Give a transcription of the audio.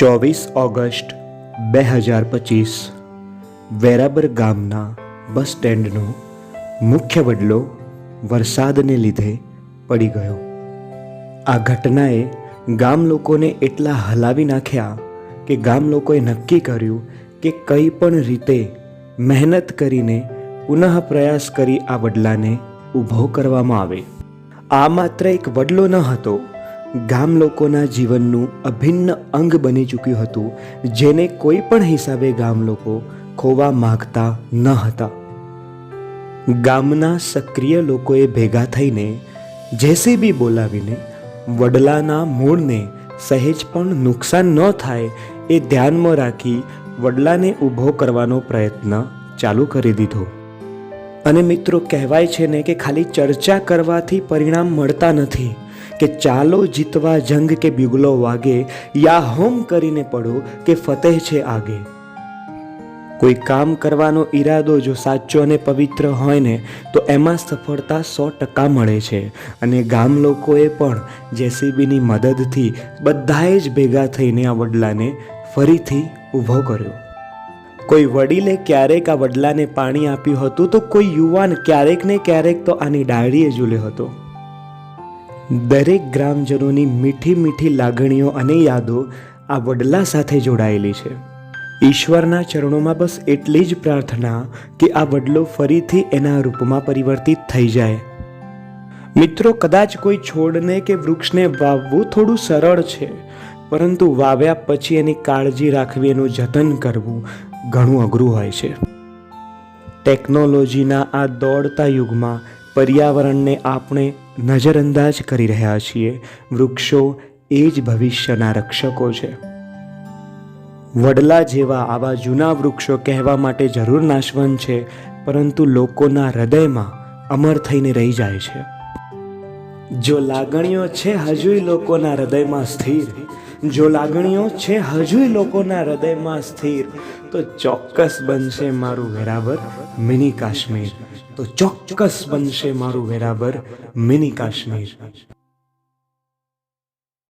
ચોવીસ ઓગસ્ટ બે હજાર પચીસ, વેરાબર ગામના બસ સ્ટેન્ડનો મુખ્ય વડલો વરસાદને લીધે પડી ગયો. આ ઘટનાએ ગામ લોકોને એટલા હલાવી નાખ્યા કે ગામ લોકોએ નક્કી કર્યું કે કંઈ પણ રીતે મહેનત કરીને પુનઃ પ્રયાસ કરી આ વડલાને ઊભો કરવામાં આવે. આ માત્ર એક વડલો ન હતો ગામ લોકોના જીવનનું અભિન્ન અંગ બની ચૂક્યું હતું, જેને કોઈ પણ હિસાબે ગામ લોકો ખોવા માગતા ન હતા. ગામના સક્રિય લોકોએ ભેગા થઈને જેસીબી બોલાવીને વડલાના મૂળને સહેજ પણ નુકસાન ન થાય એ ધ્યાનમાં રાખી વડલાને ઊભો કરવાનો પ્રયત્ન ચાલુ કરી દીધો. અને મિત્રો, કહેવાય છે ને કે ખાલી ચર્ચા કરવાથી પરિણામ મળતા નથી. કે ચાલો જીતવા જંગ કે બિગલો વાગે, યા હોમ કરીને પડો કે ફતેહ છે આગે. કોઈ કામ કરવાનો ઈરાદો જો સાચો અને પવિત્ર હોય ને, તો એમાં સફળતા સો ટકા મળે છે. અને ગામ લોકોએ પણ જેસીબીની મદદથી બધાએ જ ભેગા થઈને આ વડલાને ફરીથી ઊભો કર્યો. કોઈ વડીલે ક્યારેક આ વડલાને પાણી આપ્યું હતું, તો કોઈ યુવાન ક્યારેક ને ક્યારેક તો આની ડાળીએ ઝૂલ્યો હતો. દરેક ગ્રામજનોની મીઠી મીઠી લાગણીઓ અને યાદો આ વડલા સાથે જોડાયેલી છે. ઈશ્વરના ચરણોમાં બસ એટલી જ પ્રાર્થના કે આ વડલો ફરીથી એના રૂપમાં પરિવર્તિત થઈ જાય. મિત્રો, કદાચ કોઈ છોડને કે વૃક્ષને વાવવું થોડું સરળ છે, પરંતુ વાવ્યા પછી એની કાળજી રાખવી, એનું જતન કરવું ઘણું અઘરું હોય છે. ટેકનોલોજીના આ દોડતા યુગમાં પર્યાવરણને આપણે નજરઅંદાજ કરી રહ્યા છીએ. વૃક્ષો એ જ ભવિષ્યના રક્ષકો છે. વડલા જેવા આવા જૂના વૃક્ષો કહેવા માટે જરૂર નાશવંત છે, પરંતુ લોકોના હૃદયમાં અમર થઈને રહી જાય છે. જો લાગણીઓ છે, હજુય લોકોના હૃદયમાં સ્થિર. જો લાગણીઓ છે હજુય લોકોના હૃદયમાં સ્થિર, તો ચોક્કસ બનશે મારું વેરાબર મિની કાશ્મીર. તો ચોક્કસ બનશે મારું વેરાબર મિની કાશ્મીર.